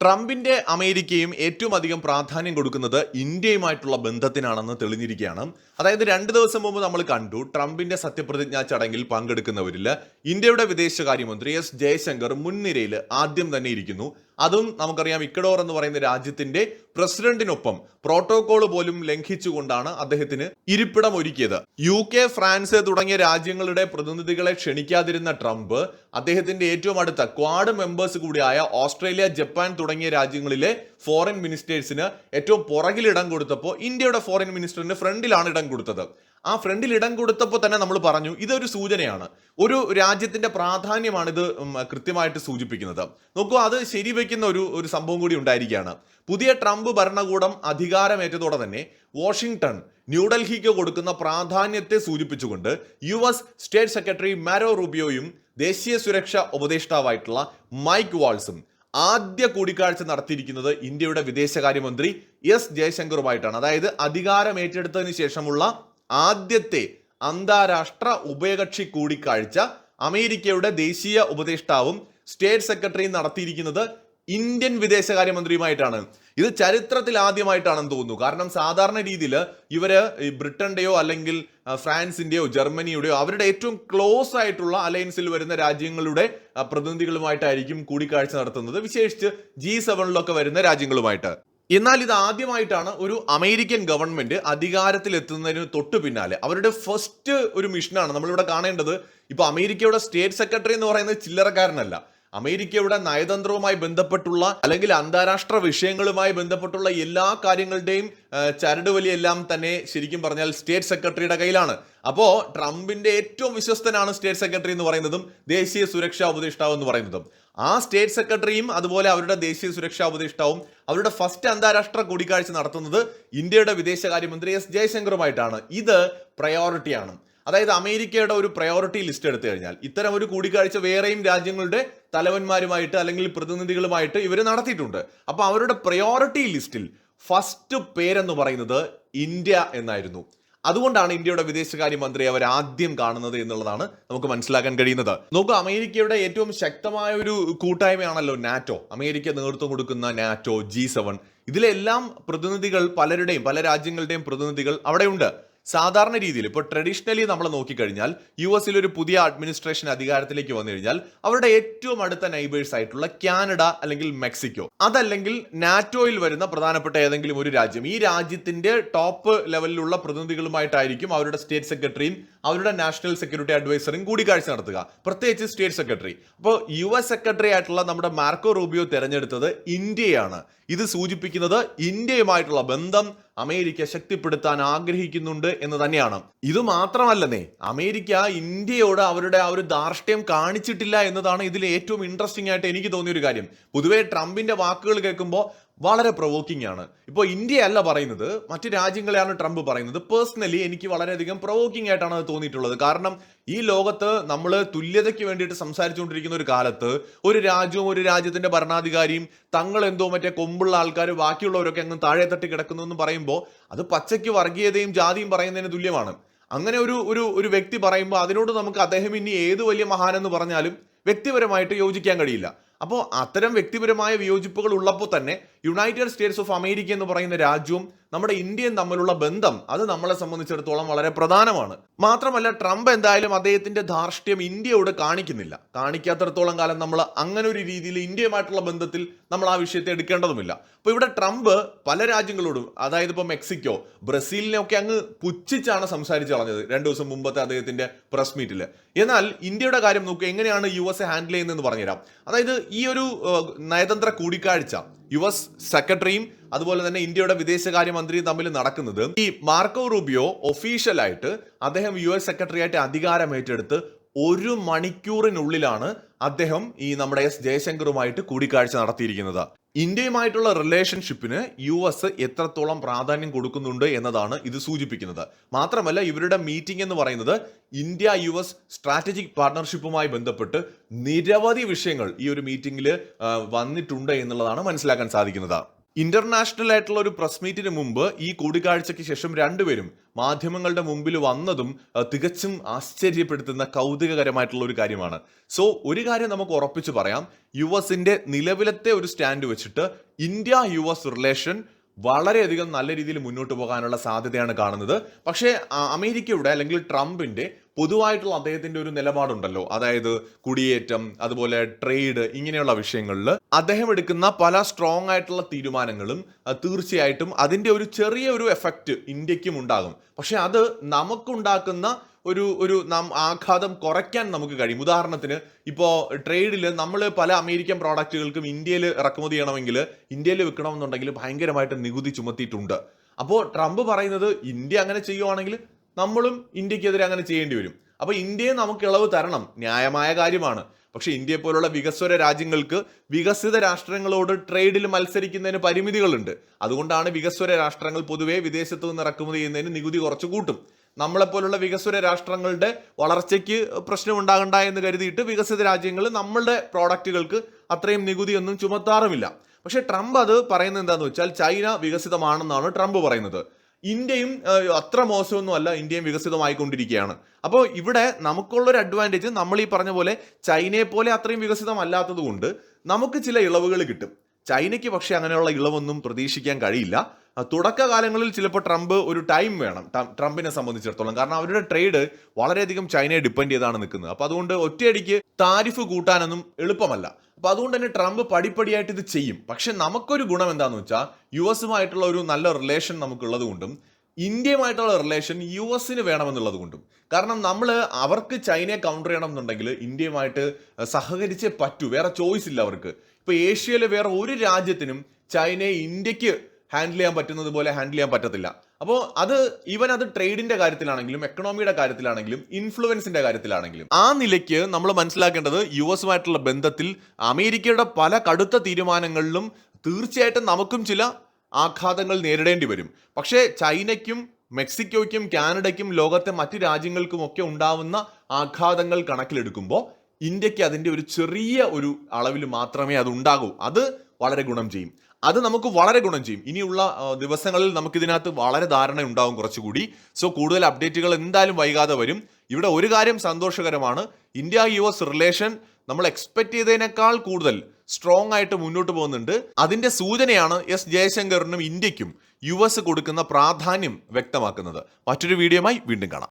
ട്രംപിന്റെ അമേരിക്കയും ഏറ്റവും അധികം പ്രാധാന്യം കൊടുക്കുന്നത് ഇന്ത്യയുമായിട്ടുള്ള ബന്ധത്തിനാണെന്ന് തെളിഞ്ഞിരിക്കുകയാണ്. അതായത് രണ്ട് ദിവസം മുമ്പ് നമ്മൾ കണ്ടു ട്രംപിന്റെ സത്യപ്രതിജ്ഞാ ചടങ്ങിൽ പങ്കെടുക്കുന്നവരിൽ ഇന്ത്യയുടെ വിദേശകാര്യമന്ത്രി എസ് ജയശങ്കർ മുൻനിരയിൽ ആദ്യം തന്നെ ഇരിക്കുന്നു. അതും നമുക്കറിയാം ഇക്കഡോർ എന്ന് പറയുന്ന രാജ്യത്തിന്റെ പ്രസിഡന്റിനൊപ്പം പ്രോട്ടോകോൾ പോലും ലംഘിച്ചുകൊണ്ടാണ് അദ്ദേഹത്തിന് ഇരിപ്പിടം ഒരുക്കിയത്. യു കെ ഫ്രാൻസ് തുടങ്ങിയ രാജ്യങ്ങളുടെ പ്രതിനിധികളെ ക്ഷണിക്കാതിരുന്ന ട്രംപ് അദ്ദേഹത്തിന്റെ ഏറ്റവും അടുത്ത ക്വാഡ് മെമ്പേഴ്സ് കൂടിയായ ഓസ്ട്രേലിയ ജപ്പാൻ തുടങ്ങിയ രാജ്യങ്ങളിലെ ഫോറിൻ മിനിസ്റ്റേഴ്സിന് ഏറ്റവും പുറകിൽ ഇടം കൊടുത്തപ്പോൾ ഇന്ത്യയുടെ ഫോറിൻ മിനിസ്റ്ററിന് ഫ്രണ്ടിലാണ് ഇടം കൊടുത്തത്. ആ ഫ്രണ്ടിൽ ഇടം കൊടുത്തപ്പോൾ തന്നെ നമ്മൾ പറഞ്ഞു ഇതൊരു സൂചനയാണ്. ഒരു രാജ്യത്തിന്റെ പ്രാധാന്യമാണ് ഇത് കൃത്യമായിട്ട് സൂചിപ്പിക്കുന്നത്. നോക്കൂ അത് ശരിവെക്കുന്ന ഒരു ഒരു സംഭവം കൂടി ഉണ്ടായിരിക്കുകയാണ്. പുതിയ ട്രംപ് ഭരണകൂടം അധികാരമേറ്റതോടെ തന്നെ വാഷിംഗ്ടൺ ന്യൂഡൽഹിക്ക് കൊടുക്കുന്ന പ്രാധാന്യത്തെ സൂചിപ്പിച്ചുകൊണ്ട് U S state secretary Marco റൂബിയോയും ദേശീയ സുരക്ഷാ ഉപദേഷ്ടാവായിട്ടുള്ള മൈക്ക് വാൾസും ആദ്യ കൂടിക്കാഴ്ച നടത്തിയിരിക്കുന്നത് ഇന്ത്യയുടെ വിദേശകാര്യമന്ത്രി എസ് ജയശങ്കറുമായിട്ടാണ്. അതായത് അധികാരം ഏറ്റെടുത്തതിന് ശേഷമുള്ള ആദ്യത്തെ അന്താരാഷ്ട്ര ഉഭയകക്ഷി കൂടിക്കാഴ്ച അമേരിക്കയുടെ ദേശീയ ഉപദേഷ്ടാവും സ്റ്റേറ്റ് സെക്രട്ടറിയും നടത്തിയിരിക്കുന്നത് ഇന്ത്യൻ വിദേശകാര്യമന്ത്രിയുമായിട്ടാണ്. ഇത് ചരിത്രത്തിൽ ആദ്യമായിട്ടാണെന്ന് തോന്നുന്നു. കാരണം സാധാരണ രീതിയിൽ ഇവർ ഈ ബ്രിട്ടന്റെയോ അല്ലെങ്കിൽ ഫ്രാൻസിന്റെയോ ജർമ്മനിയുടെയോ അവരുടെ ഏറ്റവും ക്ലോസ് ആയിട്ടുള്ള അലയൻസിൽ വരുന്ന രാജ്യങ്ങളുടെ പ്രതിനിധികളുമായിട്ടായിരിക്കും കൂടിക്കാഴ്ച നടത്തുന്നത്. വിശേഷിച്ച് ജി സെവനിലൊക്കെ വരുന്ന രാജ്യങ്ങളുമായിട്ട്. എന്നാൽ ഇത് ആദ്യമായിട്ടാണ് ഒരു അമേരിക്കൻ ഗവൺമെന്റ് അധികാരത്തിൽ എത്തുന്നതിന് തൊട്ടു പിന്നാലെ. അവരുടെ ഫസ്റ്റ് ഒരു മിഷനാണ് നമ്മളിവിടെ കാണേണ്ടത് ഇപ്പൊ അമേരിക്കയുടെ സ്റ്റേറ്റ് സെക്രട്ടറി എന്ന് പറയുന്നത് ചില്ലറക്കാരനല്ല. അമേരിക്കയുടെ നയതന്ത്രവുമായി ബന്ധപ്പെട്ടുള്ള അല്ലെങ്കിൽ അന്താരാഷ്ട്ര വിഷയങ്ങളുമായി ബന്ധപ്പെട്ടുള്ള എല്ലാ കാര്യങ്ങളുടെയും ചരടുവലിയെല്ലാം തന്നെ ശരിക്കും പറഞ്ഞാൽ സ്റ്റേറ്റ് സെക്രട്ടറിയുടെ കയ്യിലാണ്. അപ്പോ ട്രംപിന്റെ ഏറ്റവും വിശ്വസ്തനാണ് സ്റ്റേറ്റ് സെക്രട്ടറി എന്ന് പറയുന്നതും ദേശീയ സുരക്ഷാ ഉപദേഷ്ടാവ് എന്ന് പറയുന്നതും. ആ സ്റ്റേറ്റ് സെക്രട്ടറിയും അതുപോലെ അവരുടെ ദേശീയ സുരക്ഷാ ഉപദേഷ്ടാവും അവരുടെ ഫസ്റ്റ് അന്താരാഷ്ട്ര കൂടിക്കാഴ്ച നടത്തുന്നത് ഇന്ത്യയുടെ വിദേശകാര്യമന്ത്രി എസ് ജയശങ്കറുമായിട്ടാണ്. ഇത് പ്രയോറിറ്റിയാണ്. അതായത് അമേരിക്കയുടെ ഒരു പ്രയോറിറ്റി ലിസ്റ്റ് എടുത്തു കഴിഞ്ഞാൽ ഇത്തരം ഒരു കൂടിക്കാഴ്ച വേറെയും രാജ്യങ്ങളുടെ തലവന്മാരുമായിട്ട് അല്ലെങ്കിൽ പ്രതിനിധികളുമായിട്ട് ഇവർ നടത്തിയിട്ടുണ്ട്. അപ്പോൾ അവരുടെ പ്രയോറിറ്റി ലിസ്റ്റിൽ ഫസ്റ്റ് പേരെന്ന് പറയുന്നത് ഇന്ത്യ എന്നായിരുന്നു. അതുകൊണ്ടാണ് ഇന്ത്യയുടെ വിദേശകാര്യമന്ത്രി അവർ ആദ്യം കാണുന്നത് എന്നുള്ളതാണ് നമുക്ക് മനസ്സിലാക്കാൻ കഴിയുന്നത്. നോക്കൂ അമേരിക്കയുടെ ഏറ്റവും ശക്തമായ ഒരു കൂട്ടായ്മയാണല്ലോ നാറ്റോ. അമേരിക്ക നേതൃത്വം കൊടുക്കുന്ന നാറ്റോ ജി സെവൻ. ഇതിലെല്ലാം പ്രതിനിധികൾ പലരുടെയും പല രാജ്യങ്ങളുടെയും പ്രതിനിധികൾ അവിടെയുണ്ട്. സാധാരണ രീതിയിൽ ഇപ്പോൾ ട്രഡീഷണലി നമ്മൾ നോക്കിക്കഴിഞ്ഞാൽ യു എസിൽ ഒരു പുതിയ അഡ്മിനിസ്ട്രേഷൻ അധികാരത്തിലേക്ക് വന്നു കഴിഞ്ഞാൽ അവരുടെ ഏറ്റവും അടുത്ത നൈബേഴ്സ് ആയിട്ടുള്ള കാനഡ അല്ലെങ്കിൽ മെക്സിക്കോ. അതല്ലെങ്കിൽ നാറ്റോയിൽ വരുന്ന പ്രധാനപ്പെട്ട ഏതെങ്കിലും ഒരു രാജ്യം. ഈ രാജ്യത്തിന്റെ ടോപ്പ് ലെവലിലുള്ള പ്രതിനിധികളുമായിട്ടായിരിക്കും അവരുടെ സ്റ്റേറ്റ് സെക്രട്ടറിയും അവരുടെ നാഷണൽ സെക്യൂരിറ്റി അഡ്വൈസറും കൂടിക്കാഴ്ച നടത്തുക. പ്രത്യേകിച്ച് സ്റ്റേറ്റ് സെക്രട്ടറി അപ്പോൾ യു എസ് സെക്രട്ടറി ആയിട്ടുള്ള നമ്മുടെ മാർക്കോ റൂബിയോ തെരഞ്ഞെടുത്തത് ഇന്ത്യയാണ്. ഇത് സൂചിപ്പിക്കുന്നത് ഇന്ത്യയുമായിട്ടുള്ള ബന്ധം അമേരിക്ക ശക്തിപ്പെടുത്താൻ ആഗ്രഹിക്കുന്നുണ്ട് എന്ന് തന്നെയാണ്. ഇത് മാത്രമല്ലെന്നേ അമേരിക്ക ഇന്ത്യയോട് അവരുടെ ആ ഒരു ധാർഷ്ട്യം കാണിച്ചിട്ടില്ല എന്നതാണ് ഇതിൽ ഏറ്റവും ഇൻട്രസ്റ്റിംഗ് ആയിട്ട് എനിക്ക് തോന്നിയ ഒരു കാര്യം. പൊതുവേ ട്രംപിന്റെ വാക്കുകൾ കേൾക്കുമ്പോൾ വളരെ പ്രൊവോക്കിംഗ് ആണ്. ഇപ്പോൾ ഇന്ത്യ അല്ല പറയുന്നത് മറ്റ് രാജ്യങ്ങളെയാണ് ട്രംപ് പറയുന്നത്. പേഴ്സണലി എനിക്ക് വളരെയധികം പ്രൊവോക്കിംഗ് ആയിട്ടാണ് അത് തോന്നിയിട്ടുള്ളത്. കാരണം ഈ ലോകത്ത് നമ്മൾ തുല്യതയ്ക്ക് വേണ്ടിയിട്ട് സംസാരിച്ചുകൊണ്ടിരിക്കുന്ന ഒരു കാലത്ത് ഒരു രാജ്യവും ഒരു രാജ്യത്തിന്റെ ഭരണാധികാരിയും തങ്ങൾ എന്തോ മറ്റേ കൊമ്പുള്ള ആൾക്കാർ ബാക്കിയുള്ളവരൊക്കെ അങ്ങ് താഴെ തട്ടി കിടക്കുന്നു എന്ന് പറയുമ്പോൾ അത് പച്ചയ്ക്ക് വർഗീയതയും ജാതിയും പറയുന്നതിന് തുല്യമാണ്. അങ്ങനെ ഒരു ഒരു ഒരു വ്യക്തി പറയുമ്പോൾ അതിനോട് നമുക്ക് അദ്ദേഹം ഇനി ഏത് വലിയ മഹാനെന്ന് പറഞ്ഞാലും വ്യക്തിപരമായിട്ട് യോജിക്കാൻ കഴിയില്ല. അപ്പോൾ അത്തരം വ്യക്തിപരമായ വിയോജിപ്പുകൾ ഉള്ളപ്പോൾ തന്നെ യുണൈറ്റഡ് സ്റ്റേറ്റ്സ് ഓഫ് അമേരിക്ക എന്ന് പറയുന്ന രാജ്യവും നമ്മുടെ ഇന്ത്യയും തമ്മിലുള്ള ബന്ധം അത് നമ്മളെ സംബന്ധിച്ചിടത്തോളം വളരെ പ്രധാനമാണ്. മാത്രമല്ല ട്രംപ് എന്തായാലും അദ്ദേഹത്തിന്റെ ധാർഷ്ട്യം ഇന്ത്യയോട് കാണിക്കുന്നില്ല. കാണിക്കാത്തടത്തോളം കാലം നമ്മൾ അങ്ങനെ ഒരു രീതിയിൽ ഇന്ത്യയുമായിട്ടുള്ള ബന്ധത്തിൽ നമ്മൾ ആ വിഷയത്തെ എടുക്കേണ്ടതുമില്ല. അപ്പോൾ ഇവിടെ ട്രംപ് പല രാജ്യങ്ങളോടും അതായത് ഇപ്പോൾ മെക്സിക്കോ ബ്രസീലിനെയൊക്കെ അങ്ങ് പുച്ഛിച്ചാണ് സംസാരിച്ചു കളഞ്ഞത് രണ്ടു ദിവസം മുമ്പത്തെ അദ്ദേഹത്തിന്റെ പ്രസ് മീറ്റിൽ എന്നാൽ ഇന്ത്യയുടെ കാര്യം നോക്കുക എങ്ങനെയാണ് യു എസ് എ ഹാൻഡിൽ ചെയ്യുന്നതെന്ന് പറഞ്ഞുതരാം. അതായത് ഈ ഒരു നയതന്ത്ര കൂടിക്കാഴ്ച യു എസ് സെക്രട്ടറിയും അതുപോലെ തന്നെ ഇന്ത്യയുടെ വിദേശകാര്യമന്ത്രിയും തമ്മിൽ നടക്കുന്നത്. ഈ മാർക്കോ റൂബിയോ ഒഫീഷ്യലായിട്ട് അദ്ദേഹം യു എസ് സെക്രട്ടറി ആയിട്ട് അധികാരം ഏറ്റെടുത്ത് ഒരു മണിക്കൂറിനുള്ളിലാണ് അദ്ദേഹം ഈ നമ്മുടെ എസ് ജയശങ്കറുമായിട്ട് കൂടിക്കാഴ്ച നടത്തിയിരിക്കുന്നത്. ഇന്ത്യയുമായിട്ടുള്ള റിലേഷൻഷിപ്പിന് യു എസ് എത്രത്തോളം പ്രാധാന്യം കൊടുക്കുന്നുണ്ട് എന്നതാണ് ഇത് സൂചിപ്പിക്കുന്നത്. മാത്രമല്ല ഇവരുടെ മീറ്റിംഗ് എന്ന് പറയുന്നത് ഇന്ത്യ യു എസ് സ്ട്രാറ്റജിക് പാർട്ണർഷിപ്പുമായി ബന്ധപ്പെട്ട് നിരവധി വിഷയങ്ങൾ ഈ ഒരു മീറ്റിംഗിൽ വന്നിട്ടുണ്ട് എന്നുള്ളതാണ് മനസ്സിലാക്കാൻ സാധിക്കുന്നത്. ഇന്റർനാഷണൽ ആയിട്ടുള്ള ഒരു പ്രസ് മീറ്റിന് മുമ്പ് ഈ കൂടിക്കാഴ്ചയ്ക്ക് ശേഷം രണ്ടുപേരും മാധ്യമങ്ങളുടെ മുമ്പിൽ വന്നതും തികച്ചും ആശ്ചര്യപ്പെടുത്തുന്ന കൗതുകകരമായിട്ടുള്ള ഒരു കാര്യമാണ്. സോ ഒരു കാര്യം നമുക്ക് ഉറപ്പിച്ചു പറയാം. യു എസിന്റെ നിലവിലത്തെ ഒരു സ്റ്റാൻഡ് വെച്ചിട്ട് ഇന്ത്യ യു എസ് റിലേഷൻ വളരെയധികം നല്ല രീതിയിൽ മുന്നോട്ട് പോകാനുള്ള സാധ്യതയാണ് കാണുന്നത്. പക്ഷേ അമേരിക്കയുടെ അല്ലെങ്കിൽ ട്രംപിന്റെ പൊതുവായിട്ടുള്ള അദ്ദേഹത്തിന്റെ ഒരു നിലപാടുണ്ടല്ലോ. അതായത് കുടിയേറ്റം അതുപോലെ ട്രേഡ് ഇങ്ങനെയുള്ള വിഷയങ്ങളിൽ അദ്ദേഹം എടുക്കുന്ന പല സ്ട്രോങ് ആയിട്ടുള്ള തീരുമാനങ്ങളും തീർച്ചയായിട്ടും അതിന്റെ ഒരു ചെറിയ ഒരു എഫക്റ്റ് ഇന്ത്യക്കും ഉണ്ടാകും. പക്ഷെ അത് നമുക്കുണ്ടാക്കുന്ന ഒരു ഒരു നാം ആഘാതം കുറയ്ക്കാൻ നമുക്ക് കഴിയും. ഉദാഹരണത്തിന് ഇപ്പോൾ ട്രേഡിൽ നമ്മൾ പല അമേരിക്കൻ പ്രോഡക്റ്റുകൾക്കും ഇന്ത്യയിൽ ഇറക്കുമതി ചെയ്യണമെങ്കിൽ ഇന്ത്യയിൽ വിൽക്കണമെന്നുണ്ടെങ്കിൽ ഭയങ്കരമായിട്ട് നികുതി ചുമത്തിയിട്ടുണ്ട്. അപ്പോൾ ട്രംപ് പറയുന്നത് ഇന്ത്യ അങ്ങനെ ചെയ്യുവാണെങ്കിൽ നമ്മളും ഇന്ത്യക്കെതിരെ അങ്ങനെ ചെയ്യേണ്ടി വരും. അപ്പോൾ ഇന്ത്യയെ നമുക്ക് ഇളവ് തരണം. ന്യായമായ കാര്യമാണ്. പക്ഷേ ഇന്ത്യയെ പോലുള്ള വികസ്വര രാജ്യങ്ങൾക്ക് വികസിത രാഷ്ട്രങ്ങളോട് ട്രേഡിൽ മത്സരിക്കുന്നതിന് പരിമിതികളുണ്ട്. അതുകൊണ്ടാണ് വികസ്വര രാഷ്ട്രങ്ങൾ പൊതുവെ വിദേശത്തു നിന്ന് ഇറക്കുമതി ചെയ്യുന്നതിന് നികുതി കുറച്ച് കൂട്ടും. നമ്മളെപ്പോലുള്ള വികസ്വര രാഷ്ട്രങ്ങളുടെ വളർച്ചയ്ക്ക് പ്രശ്നം ഉണ്ടാകണ്ട എന്ന് കരുതിയിട്ട് വികസിത രാജ്യങ്ങൾ നമ്മളുടെ പ്രോഡക്റ്റുകൾക്ക് അത്രയും നികുതിയൊന്നും ചുമത്താറുമില്ല. പക്ഷേ ട്രംപ് അത് പറയുന്നത് എന്താന്ന് വെച്ചാൽ ചൈന വികസിതമാണെന്നാണ് ട്രംപ് പറയുന്നത്. ഇന്ത്യയും അത്ര മോശമൊന്നും അല്ല ഇന്ത്യയും വികസിതമായിക്കൊണ്ടിരിക്കുകയാണ്. അപ്പോൾ ഇവിടെ നമുക്കുള്ളൊരു അഡ്വാന്റേജ് നമ്മൾ ഈ പറഞ്ഞ പോലെ ചൈനയെ പോലെ അത്രയും വികസിതമല്ലാത്തത് കൊണ്ട് നമുക്ക് ചില ഇളവുകൾ കിട്ടും. ചൈനയ്ക്ക് പക്ഷേ അങ്ങനെയുള്ള ഇളവൊന്നും പ്രതീക്ഷിക്കാൻ കഴിയില്ല. തുടക്കകാലങ്ങളിൽ ചിലപ്പോൾ ട്രംപ് ഒരു ടൈം വേണം ട്രംപിനെ സംബന്ധിച്ചിടത്തോളം. കാരണം അവരുടെ ട്രേഡ് വളരെയധികം ചൈനയെ ഡിപ്പെൻഡ് ചെയ്താണ് നിൽക്കുന്നത്. അപ്പോൾ അതുകൊണ്ട് ഒറ്റയടിക്ക് താരിഫ് കൂട്ടാനൊന്നും എളുപ്പമല്ല. അപ്പോൾ അതുകൊണ്ട് തന്നെ ട്രംപ് പടിപ്പടിയായിട്ട് ഇത് ചെയ്യും. പക്ഷെ നമുക്കൊരു ഗുണം എന്താണെന്ന് വെച്ചാൽ യു എസുമായിട്ടുള്ള ഒരു നല്ല റിലേഷൻ നമുക്കുള്ളത് കൊണ്ടും ഇന്ത്യയുമായിട്ടുള്ള റിലേഷൻ യു എസിന് വേണമെന്നുള്ളത് കൊണ്ടും. കാരണം നമ്മൾ അവർക്ക് ചൈനയെ കൗണ്ടർ ചെയ്യണം എന്നുണ്ടെങ്കിൽ ഇന്ത്യയുമായിട്ട് സഹകരിച്ചേ പറ്റൂ. വേറെ ചോയ്സ് ഇല്ല അവർക്ക്. ഇപ്പൊ ഏഷ്യയിലെ വേറെ ഒരു രാജ്യത്തിനും ചൈനയെ ഇന്ത്യയ്ക്ക് ഹാൻഡിൽ ചെയ്യാൻ പറ്റുന്നത് പോലെ ഹാൻഡിൽ ചെയ്യാൻ പറ്റത്തില്ല. അപ്പോൾ അത് ഈവൻ അത് ട്രേഡിന്റെ കാര്യത്തിലാണെങ്കിലും എക്കണോമിയുടെ കാര്യത്തിലാണെങ്കിലും ഇൻഫ്ലുവൻസിന്റെ കാര്യത്തിലാണെങ്കിലും ആ നിലയ്ക്ക് നമ്മൾ മനസ്സിലാക്കേണ്ടത് യു എസുമായിട്ടുള്ള ബന്ധത്തിൽ അമേരിക്കയുടെ പല കടുത്ത തീരുമാനങ്ങളിലും തീർച്ചയായിട്ടും നമുക്കും ചില ആഘാതങ്ങൾ നേരിടേണ്ടി വരും. പക്ഷേ ചൈനയ്ക്കും മെക്സിക്കോയ്ക്കും കാനഡയ്ക്കും ലോകത്തെ മറ്റ് രാജ്യങ്ങൾക്കും ഒക്കെ ഉണ്ടാവുന്ന ആഘാതങ്ങൾ കണക്കിലെടുക്കുമ്പോൾ ഇന്ത്യയ്ക്ക് അതിന്റെ ഒരു ചെറിയ ഒരു അളവിൽ മാത്രമേ അത് ഉണ്ടാകൂ. അത് വളരെ ഗുണം ചെയ്യും. അത് നമുക്ക് വളരെ ഗുണം ചെയ്യും. ഇനിയുള്ള ദിവസങ്ങളിൽ നമുക്ക് ഇതിനകത്ത് വളരെ ധാരണ ഉണ്ടാവും കുറച്ചുകൂടി. സോ കൂടുതൽ അപ്ഡേറ്റുകൾ എന്തായാലും വൈകാതെ വരും. ഇവിടെ ഒരു കാര്യം സന്തോഷകരമാണ്. ഇന്ത്യ യു എസ് റിലേഷൻ നമ്മൾ എക്സ്പെക്ട് ചെയ്തതിനേക്കാൾ കൂടുതൽ സ്ട്രോങ് ആയിട്ട് മുന്നോട്ട് പോകുന്നുണ്ട്. അതിന്റെ സൂചനയാണ് എസ് ജയശങ്കറിനും ഇന്ത്യക്കും യു എസ് കൊടുക്കുന്ന പ്രാധാന്യം വ്യക്തമാക്കുന്നത്. മറ്റൊരു വീഡിയോയുമായി വീണ്ടും കാണാം.